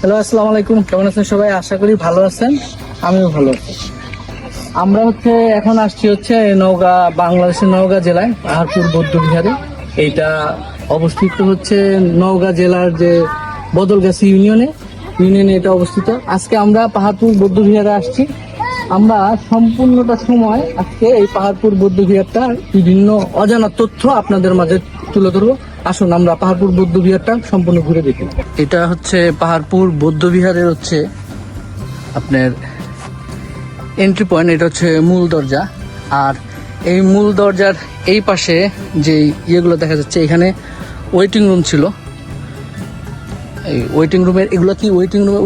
Hello, আসসালামু আলাইকুম। কেমন আছেন সবাই? আশা করি ভালো আছেন। আমিও ভালো আমরা হচ্ছে, এখন আসছি হচ্ছে নওগাঁ, বাংলাদেশের নওগাঁ জেলায়, পাহাড়পুর, বৌদ্ধ বিহারে। এইটা অবস্থিত হচ্ছে নওগাঁ জেলার যে বদলগাছি ইউনিয়নে। ইউনিয়নে এটা অবস্থিত। আজকে আমরা পাহাড়পুর, বৌদ্ধ বিহারে আসছি। আমরা সম্পূর্ণটা সময় আজকে এই পাহাড়পুর বৌদ্ধ বিহারটার বিভিন্ন অজানা তথ্য আপনাদের মাঝে তুলে ধরবো। আসুন, আমরা পাহাড়পুর বৌদ্ধ বিহারটা সম্পূর্ণ ঘুরে দেখি। এটা হচ্ছে পাহাড়পুর বৌদ্ধ বিহারের হচ্ছে আপনার এন্ট্রি পয়েন্ট এটা হচ্ছে মূল দরজা। আর এই মূল দরজার এই পাশে যে ইয়েগুলো দেখা যাচ্ছে, এখানে ওয়েটিং রুম ছিল। এই ওয়েটিং রুমের এগুলো কি ওয়েটিং রুমে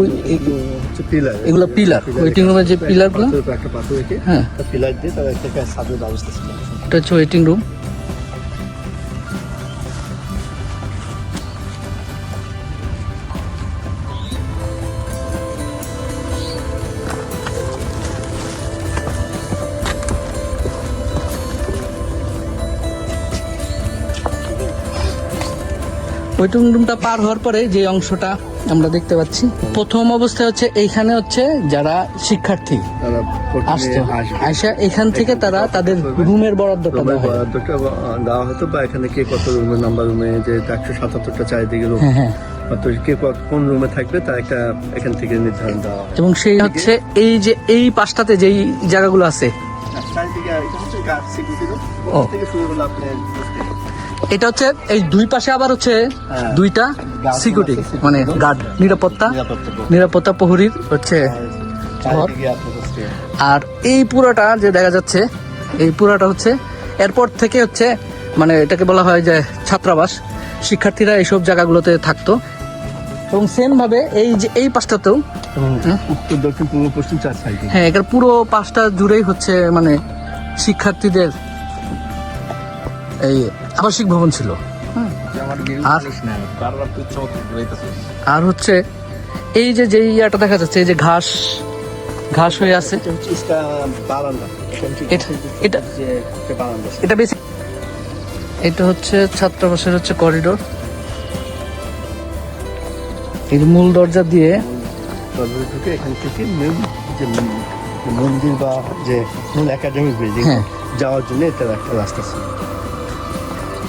পিলার এগুলো পিলার ওয়েটিং রুমের যে পিলারগুলো একটা পাথর রেখে হ্যাঁ। পিলার দিয়ে তার একটা সাদের ব্যবস্থা ছিল। এটা হচ্ছে ওয়েটিং রুম ওয়েটিং রুমটা পার হওয়ার পরে যে অংশটা আমরা দেখতে পাচ্ছি প্রথম অবস্থায় হচ্ছে এইখানে হচ্ছে যারা শিক্ষার্থী আসতো। আইসা এখান থেকে তারা তাদের রুমের বরাদ্দটা দেওয়া বরাদ্দটা দেওয়া হতো বা এখানে কে কত রুমের নাম্বার রুমে যে একশো সাতাত্তরটা চারিদিকে রুম হ্যাঁ হ্যাঁ। তো কে কত- কোন রুমে থাকবে তার একটা এখান থেকে নির্ধারণ দেওয়া হয়। এবং সেই হচ্ছে এই যে এই পাশটাতে যেই জায়গাগুলো আছে। চারিদিকে এটা হচ্ছে গাছ ও। থেকে শুরু হলো আপনার এটা হচ্ছে এই দুই পাশে আবার হচ্ছে হ্যাঁ। দুইটা সিকিউরিটি মানে গার্ড নিরাপত্তা। নিরাপত্তা। প্রহরীর হচ্ছে চারিদিকে আর এই পুরোটা যে দেখা যাচ্ছে এই পুরোটা হচ্ছে এরপর থেকে হচ্ছে মানে এটাকে বলা হয় যে ছাত্রাবাস। শিক্ষার্থীরা এইসব জায়গাগুলোতে থাকতো। এবং সেম ভাবে এই যে এই পাশটাতেও হ্যাঁ। উত্তর দক্ষিণ পূর্ব পশ্চিম চার সাইডে। হ্যাঁ এখানে পুরো পাঁচটা জুড়েই হচ্ছে মানে শিক্ষার্থীদের এই আবাসিক ভবন ছিল। আর হচ্ছে এই যে যে ইয়াটা দেখা যাচ্ছে এই যে ঘাস ঘাস হয়ে আছে। এটা এটা এটা- এটা- যে বারান্দা। এটা বেশি এটা হচ্ছে ছাত্রাবাসের হচ্ছে করিডোর এর মূল দরজা দিয়ে দরজায় ঢুকে এখান থেকে মেন যে মন্দির বা যে মূল একাডেমিক বিল্ডিং হ্যাঁ। যাওয়ার জন্য এটা একটা রাস্তা ছিল।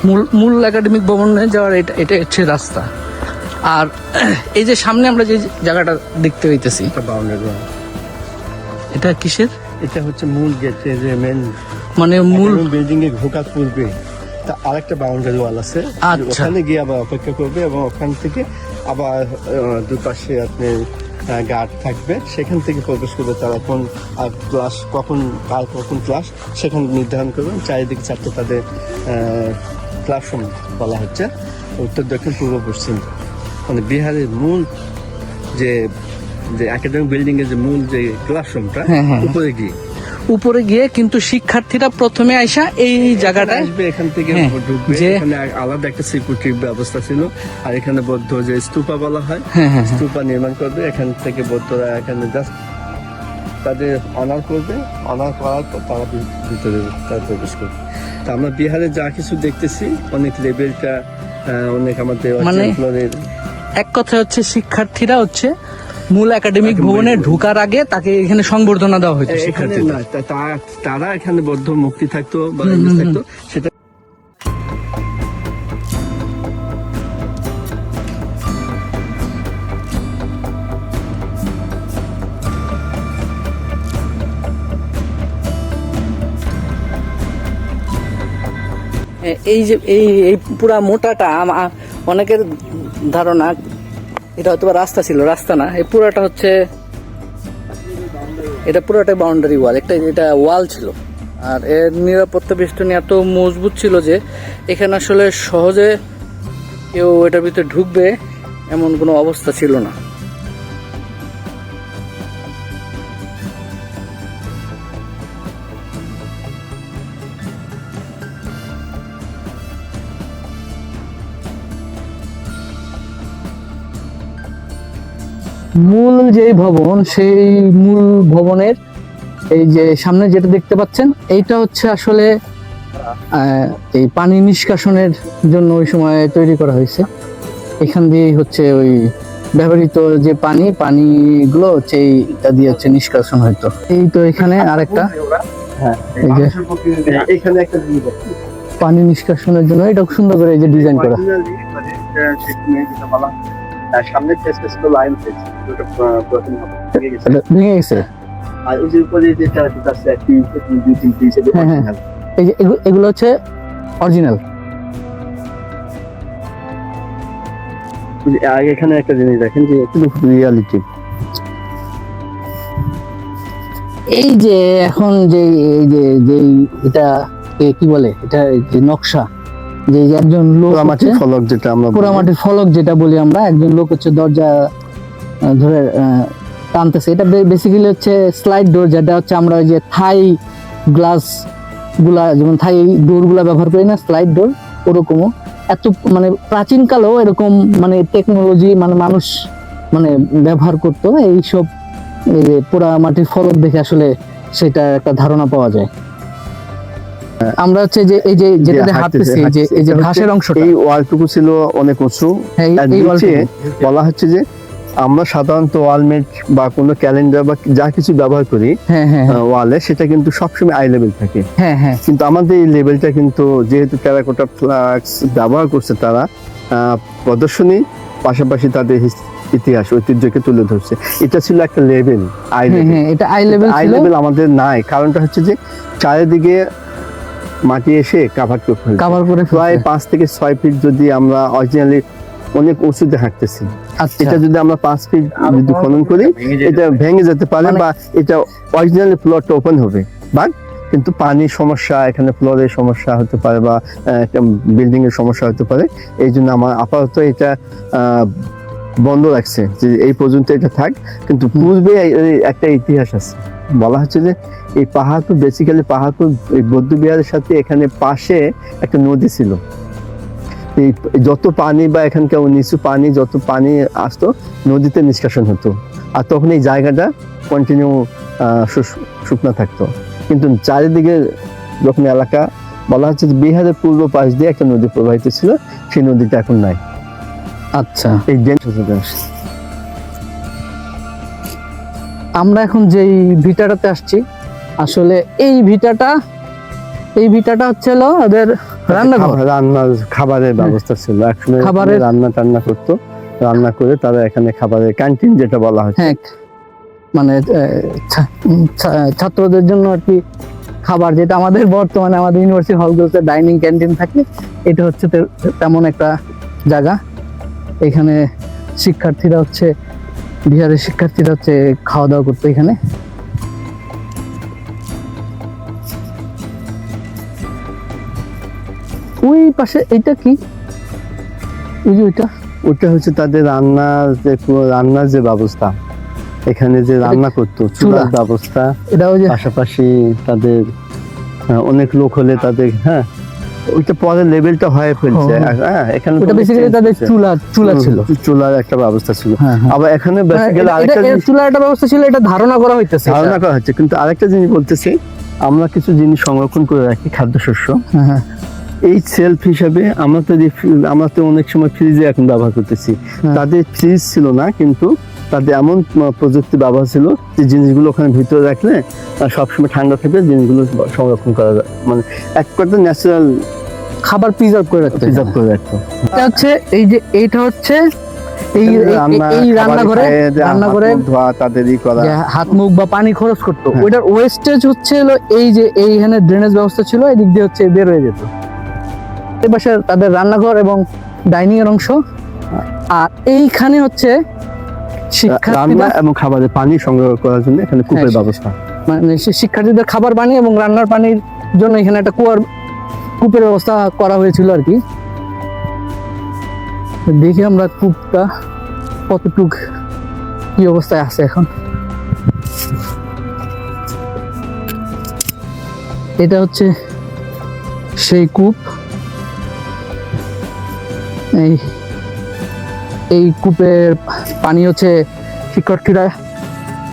মূল মূল একাডেমিক ভবনে যাওয়ার এটা এটা হচ্ছে রাস্তা। আর এই যে সামনে আমরা যে জায়গাটা দেখতে পাইতেছি এটা কিসের? এটা হচ্ছে মূল গেটে যে মেন মানে মূল বিল্ডিং এ ঢোকার পূর্বে। তা আরেকটা বাউন্ডারি ওয়াল আছে। আচ্ছা। ওখানে গিয়ে আবার অপেক্ষা করবে এবং ওখান থেকে আবার দুপাশে আপনি গার্ড থাকবে। সেখান থেকে প্রবেশ করবে তারা কোন ক্লাস কখন কার কখন ক্লাস সেখানে নির্ধারণ করবে। চারিদিকে চারটে তাদের ক্লাসরুম বলা হচ্ছে উত্তর দক্ষিণ পূর্ব পশ্চিম। মানে বিহারের মূল যে যে একাডেমিক বিল্ডিং এর যে মূল যে ক্লাসরুমটা হ্যাঁ, হ্যাঁ। উপরে গিয়ে। উপরে গিয়ে কিন্তু শিক্ষার্থীরা প্রথমে আইসা এই জায়গাটা আসবে এখান থেকে হ্যাঁ, ঢুকবে। এখানে আলাদা একটা সিকিউরিটি ব্যবস্থা ছিল। আর এখানে বৌদ্ধ যে স্তূপা বলা হয় হ্যাঁ, হ্যাঁ, হ্যাঁ। স্তূপা নির্মাণ করবে। এখান থেকে বৌদ্ধরা এখানে জাস্ট তাদের অনার করবে। অনার করার পর তারা ভিতরে তারা প্রবেশ করবে। তা আমরা বিহারে যা কিছু দেখতেছি অনেক লেভেলটা অনেক আমাদের মানে- এক কথা হচ্ছে শিক্ষার্থীরা হচ্ছে মূল একাডেমিক ভবনে ঢোকার আগে তাকে এখানে সংবর্ধনা দেওয়া হয়েছে তারা এখানে বদ্ধ মুক্তি থাকতো বা ইয়ে থাকতো সেটা এই যে, এই এই পুরা মোটাটা অনেকের ধারণা এটা হয়তো রাস্তা ছিল, রাস্তা না, এই পুরাটা হচ্ছে এটা পুরোটাই বাউন্ডারি ওয়াল একটা এটা ওয়াল ছিল। আর এর নিরাপত্তা বেষ্টনী এত মজবুত ছিল যে এখানে আসলে সহজে কেউ এটার ভিতরে ঢুকবে এমন কোনো অবস্থা ছিল না। মূল যে ভবন সেই মূল ভবনের এই যে সামনে যেটা দেখতে পাচ্ছেন এইটা হচ্ছে আসলে এই পানি নিষ্কাশনের জন্য ওই সময় তৈরি করা হয়েছে। এখান দিয়েই হচ্ছে ওই ব্যবহৃত যে পানি পানিগুলো হচ্ছে এইটা দিয়ে হচ্ছে নিষ্কাশন হইতো। এই তো এখানে আরেকটা। হ্যাঁ এই যে এখানে একটা পানি নিষ্কাশনের জন্য এটা খুব সুন্দর করে এই যে ডিজাইন করা। বলা হয়, সামনের লাইন ওটা আহ, প্রথম ভেঙে গেছে। ভেঙে গেছে? আর ওই যে উপরে আছে দুই পিস হ্যাঁ, হ্যাঁ। এই যে এগুলো হচ্ছে অরিজিনাল এখানে একটা জিনিস দেখেন যে একটু রিয়ালিটি এই যে এখন যে এই যে যে এটা কি বলে? এটা যে নকশা। যে একজন লোক মাটির ফলক যেটা আমরা পোড়ামাটির ফলক যেটা বলি আমরা একজন লোক হচ্ছে দরজা ধরে টানতেছে। এটা বেসিক্যালি হচ্ছে স্লাইড ডোর যেটা হচ্ছে আমরা ওই যে থাই গ্লাসগুলা যেমন থাই ডোরগুলা ব্যবহার করি না স্লাইড ডোর ওরকমও। এত মানে প্রাচীন কালেও এরকম মানে টেকনোলজি মানে মানুষ মানে ব্যবহার করতো। এইসব এই যে পোড়া মাটির ফলক দেখে আসলে সেটা একটা ধারণা পাওয়া যায়। আমরা হচ্ছে যে এই যে যেটাতে হাঁটতেছি যে এই যে ঘাসের অংশটা। এই ওয়ালটুকু ছিল অনেক উঁচু। হ্যাঁ, এই-। বলা হচ্ছে যে আমরা সাধারণত ওয়ালমেট বা কোনো ক্যালেন্ডার বা যা কিছু ব্যবহার করি হ্যাঁ হ্যাঁ ওয়ালে সেটা কিন্তু সবসময় আই লেভেল থাকে। কিন্তু আমাদের এই লেভেলটা কিন্তু যেহেতু টেরাকোটা ফ্লাক্স ব্যবহার করছে তারা প্রদর্শনী পাশাপাশি তাদের ইতিহাস ঐতিহ্যকে তুলে ধরছে। এটা ছিল একটা লেভেল আই লেভেল। এটা আই লেভেল আই লেভেল আমাদের নাই। কারণটা হচ্ছে যে চারিদিকে মাটি এসে কাভার করে ফেলছে। কভার করে প্রায় পাঁচ থেকে ছয় ফিট যদি আমরা অরিজিনালি অনেক উঁচুতে হাঁটতেছি আচ্ছা। এটা যদি আমরা পাঁচ ফিট যদি খনন করি এটা ভেঙে যেতে পারে মানে- বা এটা অরিজিনালি প্লটটা ওপেন হবে। বাট কিন্তু পানির সমস্যা এখানে ফ্লোরের সমস্যা হতে পারে বা একটা বিল্ডিং এর সমস্যা হতে পারে। এই জন্য আমার আপাতত এটা আহ, বন্ধ রাখছে যে এই পর্যন্ত এটা থাক। কিন্তু পূর্বে একটা ইতিহাস আছে। বলা হচ্ছে যে এই পাহাড়পুর বেসিক্যালি পাহাড়পুর এই বৌদ্ধ বিহারের সাথে এখানে পাশে একটা নদী ছিল। এই যত পানি বা এখানকার নিচু পানি যত পানি আসতো নদীতে নিষ্কাশন হতো। আর তখন এই জায়গাটা কন্টিনিউ শুকনো থাকতো। কিন্তু চারিদিকে যখন এলাকা বলা হচ্ছে যে বিহারের পূর্ব পাশ দিয়ে একটা নদী প্রবাহিত ছিল সেই নদীটা এখন নাই। আচ্ছা। এই আমরা এখন যেই ভিটাটাতে আসছি আসলে এই ভিটাটা এই ভিটাটা হচ্ছে হলো ওদের রান্নাঘর রান্নার খাবারের ব্যবস্থা ছিল। একসময় খাবারের- রান্না টান্না করতো রান্না করে তারা এখানে খাবারের ক্যান্টিন যেটা বলা হয় হ্যাঁ মানে ছাত্রদের জন্য আর কি খাবার যেটা আমাদের বর্তমানে আমাদের ইউনিভার্সিটি হলগুলোতে ডাইনিং ক্যান্টিন থাকে এটা হচ্ছে তেমন একটা জায়গা। এখানে শিক্ষার্থীরা হচ্ছে বিহারের শিক্ষার্থীরা হচ্ছে খাওয়া দাওয়া করতো এখানে। ওই পাশে এটা কি? ওই যে ওইটা? ওটা হচ্ছে তাদের রান্নার যে রান্নার যে ব্যবস্থা। এখানে যে রান্না করতো চুলার ব্যবস্থা। এটা ওই যে পাশাপাশি তাদের অনেক লোক হলে তাদের হ্যাঁ ওইটা পরে লেভেলটা হয়ে ফেলছে। ও। আর, হ্যাঁ এখানে ওটা বেসিক্যালি তাদের চুলা চুলা ছিল। চুলার একটা ব্যবস্থা ছিল। হ্যাঁ হ্যাঁ। আবার এখানে হ্যাঁ, বেসিক্যালি আরেকটা চুলার একটা ব্যবস্থা ছিল এটা ধারণা করা হইতেছে। ধারণা করা হচ্ছে। কিন্তু আরেকটা জিনিস বলতেছি আমরা কিছু জিনিস সংরক্ষণ করে রাখি খাদ্যশস্য। হ্যাঁ, হ্যাঁ, এই সেলফ হিসাবে আমরা তো যে আমরা তো অনেক সময় ফ্রিজে এখন ব্যবহার করতেছি। হ্যাঁ। তাদের ফ্রিজ ছিল না কিন্তু তাদের এমন প্রযুক্তি ব্যবহার ছিল যে জিনিসগুলো ওখানে ভিতরে রাখলে সবসময় ঠান্ডা থাকবে জিনিসগুলো সংরক্ষণ করা যায়। মানে এক কথা ন্যাচারাল খাবার প্রিজার্ভ করে রাখতে প্রিজার্ভ করে রাখতো এটা হচ্ছে এই যে এইটা হচ্ছে এই এই- রান্নাঘরে রান্নাঘরে ধোয়া তাদেরই করা। হাত মুখ বা পানি খরচ করতো। হ্যাঁ। ওইটার ওয়েস্টেজ হচ্ছে এই যে এইখানে ড্রেনেজ ব্যবস্থা ছিল এদিক দিয়ে হচ্ছে বের হয়ে যেত। পাশে তাদের রান্নাঘর এবং ডাইনিং এর অংশ। আর এইখানে হচ্ছে রান্না এবং খাবারের পানি সংগ্রহ করার জন্য এখানে কূপের হ্যাঁ, ব্যবস্থা। মানে শিক্ষার্থীদের খাবার পানি এবং রান্নার পানির জন্য এখানে একটা কুয়ার কূপের ব্যবস্থা করা হয়েছিল আর কি। দেখি আমরা কূপটা কতটুক কি অবস্থায় আছে এখন। এটা হচ্ছে সেই কূপ। এই এই কূপের পানি হচ্ছে শিক্ষার্থীরা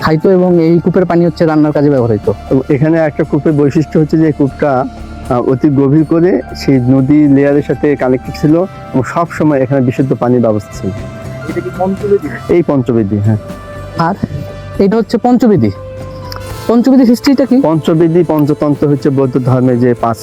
খাইতো এবং এই কূপের পানি হচ্ছে রান্নার কাজে ব্যবহৃত। হতো এবং এখানে একটা কূপের বৈশিষ্ট্য হচ্ছে যে কূপটা অতি গভীর করে সেই নদী লেয়ারের সাথে কানেক্টেড ছিল এবং সব সময় এখানে বিশুদ্ধ পানির ব্যবস্থা ছিল। পঞ্চবেদী? এই পঞ্চবেদী হ্যাঁ। আর এটা হচ্ছে পঞ্চবিধি পঞ্চবিধি হিস্ট্রিটা কি? পঞ্চবেদী পঞ্চতন্ত্র হচ্ছে বৌদ্ধ ধর্মের যে পাঁচ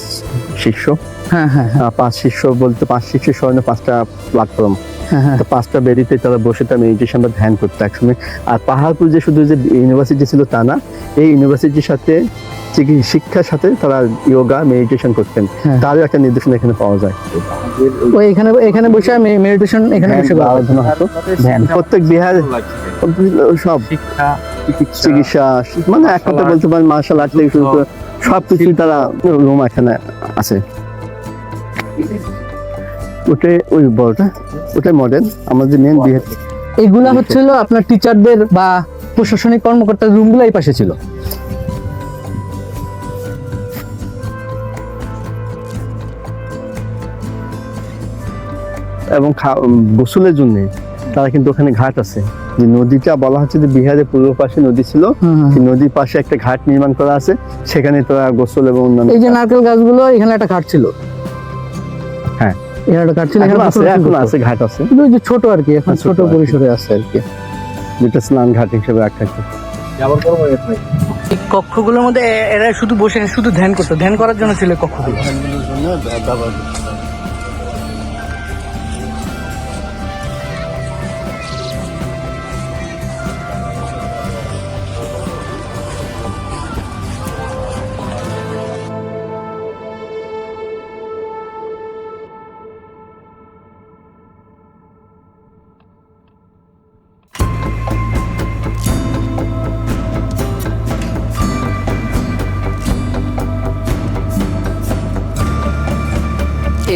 শিষ্য। হ্যাঁ হ্যাঁ হ্যাঁ। পাঁচ শিষ্য বলতে পাঁচ শিষ্যের স্মরণে পাঁচটা প্ল্যাটফর্ম হ্যাঁ হ্যাঁ। তো পাঁচটা বেরিতে তারা বসে তারা মেডিটেশন বা ধ্যান করতো একসময়। আর পাহাড়পুর যে শুধু যে ইউনিভার্সিটি ছিল তা না এই ইউনিভার্সিটির সাথে শিক্ষার সাথে তারা যোগা মেডিটেশন করতেন। তারও একটা নির্দেশনা এখানে পাওয়া যায়। ওই এখানে এখানে বসে মেডিটেশন এখানে বসে। আরাধনা হতো। প্রত্যেক বিহার সব চিকিৎসা চিকিৎসা মানে এক কথা বলতে পারেন মার্শাল আর্ট থেকে শুরু করে সব কিছু তারা রুম এখানে আছে। ওটাই ওই বড়টা ওটাই মডেল আমাদের মেন এইগুলা হচ্ছিল আপনার টিচারদের বা প্রশাসনিক কর্মকর্তার রুমগুলো এই পাশে ছিল। এবং গোসলের জন্য তারা কিন্তু ওখানে ঘাট আছে। যে নদীটা বলা হচ্ছে যে বিহারের পূর্ব পাশে নদী ছিল। নদীর পাশে একটা ঘাট নির্মাণ করা আছে। সেখানে তারা গোসল এবং অন্যান্য এই যে নারকেল গাছগুলো এখানে একটা ঘাট ছিল। ঘাট এখন আছে এখন আছে ঘাট আছে। কিন্তু যে ছোট আর কি এখন হ্যাঁ, ছোট পরিসরে আছে আর কি। যেটা স্নান ঘাট হিসেবে রাখা আছে হয়ে কক্ষগুলোর মধ্যে এরা শুধু বসে শুধু ধ্যান করতো। ধ্যান করার জন্য ছিল কক্ষগুলো। ধ্যানগুলোর জন্য ব্যবহার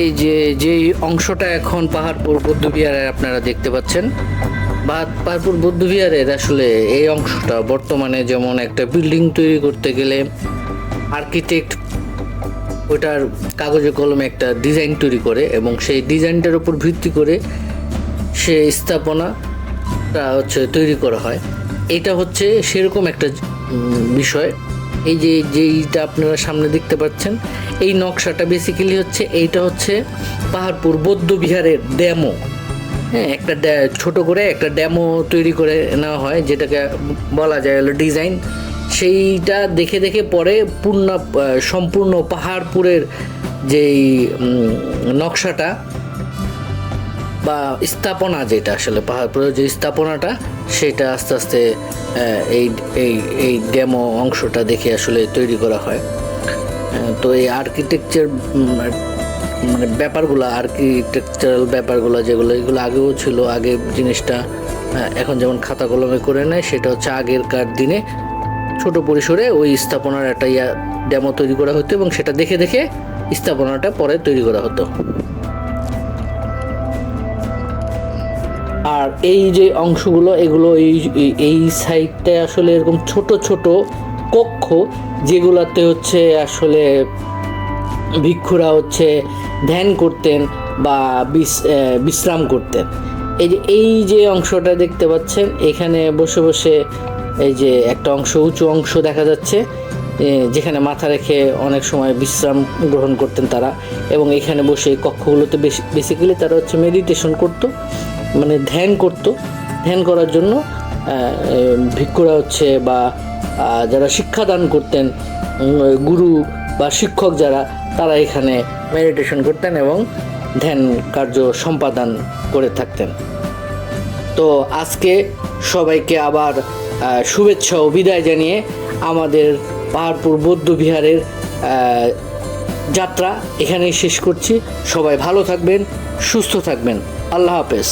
এই যে, যেই অংশটা এখন পাহাড়পুর বৌদ্ধবিহারে আপনারা দেখতে পাচ্ছেন, বা পাহাড়পুর বৌদ্ধবিহারের আসলে এই অংশটা বর্তমানে যেমন একটা বিল্ডিং তৈরি করতে গেলে আর্কিটেক্ট ওটার কাগজে কলমে একটা ডিজাইন তৈরি করে এবং সেই ডিজাইনটার উপর ভিত্তি করে সে স্থাপনাটা হচ্ছে তৈরি করা হয়। এটা হচ্ছে সেরকম একটা বিষয়। এই যে যেইটা আপনারা সামনে দেখতে পাচ্ছেন, এই নকশাটা বেসিক্যালি হচ্ছে, এইটা হচ্ছে পাহাড়পুর বৌদ্ধ বিহারের ড্যামো হ্যাঁ একটা ছোট করে একটা ড্যামো তৈরি করে নেওয়া হয়, যেটাকে বলা যায় হলো ডিজাইন সেইটা দেখে দেখে পরে পূর্ণ সম্পূর্ণ পাহাড়পুরের যেই নকশাটা বা স্থাপনা যেটা আসলে পাহাড়পুরের যে স্থাপনাটা, সেটা আস্তে আস্তে এই এই এই ডেমো অংশটা দেখে আসলে তৈরি করা হয়। তো এই আর্কিটেকচার মানে ব্যাপারগুলো আর্কিটেকচারাল ব্যাপারগুলো যেগুলো, এগুলো আগেও ছিল, আগে জিনিসটা এখন যেমন খাতা কলমে করে নেয়, সেটা হচ্ছে আগেরকার দিনে ছোট পরিসরে ওই স্থাপনার একটা ইয়া, ডেমো তৈরি করা হতো এবং সেটা দেখে দেখে স্থাপনাটা পরে তৈরি করা হতো। আর এই যে অংশগুলো, এগুলো এই, এই- সাইডটায় আসলে এরকম ছোট ছোট কক্ষ, যেগুলোতে হচ্ছে আসলে ভিক্ষুরা হচ্ছে ধ্যান করতেন বা বিশ্রাম করতেন। এই যে এই যে অংশটা দেখতে পাচ্ছেন, এখানে বসে বসে এই যে একটা অংশ, উঁচু অংশ দেখা যাচ্ছে যেখানে মাথা রেখে অনেক সময় বিশ্রাম গ্রহণ করতেন তারা। এবং এখানে বসে কক্ষগুলোতে বেসিক্যালি তারা হচ্ছে মেডিটেশন করতো। মানে ধ্যান করতো। ধ্যান করার জন্য ভিক্ষুরা হচ্ছে বা যারা শিক্ষাদান করতেন গুরু বা শিক্ষক যারা, তারা এখানে মেডিটেশন করতেন এবং ধ্যান কার্য সম্পাদন করে থাকতেন। তো আজকে সবাইকে আবার শুভেচ্ছা ও বিদায় জানিয়ে আমাদের পাহাড়পুর বৌদ্ধ বিহারের যাত্রা এখানেই শেষ করছি। সবাই ভালো থাকবেন, সুস্থ থাকবেন। আল্লাহ হাফেজ।